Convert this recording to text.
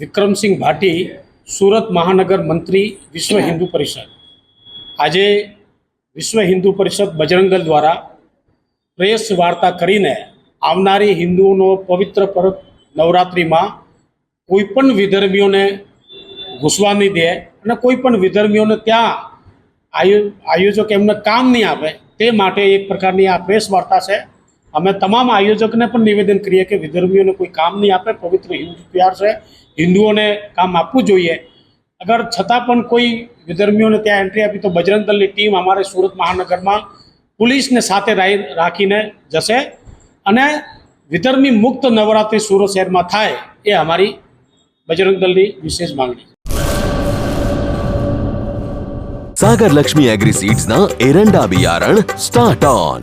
વિક્રમસિંહ ભાટી, સુરત મહાનગર મંત્રી, વિશ્વ હિન્દુ પરિષદ. આજે વિશ્વ હિન્દુ પરિષદ બજરંગ દળ દ્વારા પ્રેસ વાર્તા કરીને આવનારી હિન્દુઓનો પવિત્ર પર્વ નવરાત્રિમાં કોઈ પણ વિધર્મીઓને ઘૂસવા નહીં દે અને કોઈ પણ વિધર્મીઓને ત્યાં આયો, આયોજક એમને કામ નહીં આપે, તે માટે એક પ્રકારની આ પ્રેસ વાર્તા છે. અમે તમામ આયોજકને પણ નિવેદન કરીએ કે વિધર્મીઓને કોઈ કામ નહીં આપે પવિત્ર હિન્દુ ત્યાર છે. હિન્દુઓને કામ આપવું જોઈએ. અગર છતાં પણ કોઈ વિધર્મીઓને ત્યાં એન્ટ્રી આપી તો બજરંગ દળની ટીમ અમારે સુરત મહાનગરમાં પોલીસને સાથે રાખીને જશે અને વિધર્મી મુક્ત નવરાત્રિ સુરત શહેરમાં થાય એ અમારી બજરંગ દળની વિશેષ માંગણી સાગર લક્ષ્મી એગ્રી સીડ્સના એરંડા બિયારણ સ્ટાર્ટ ઓન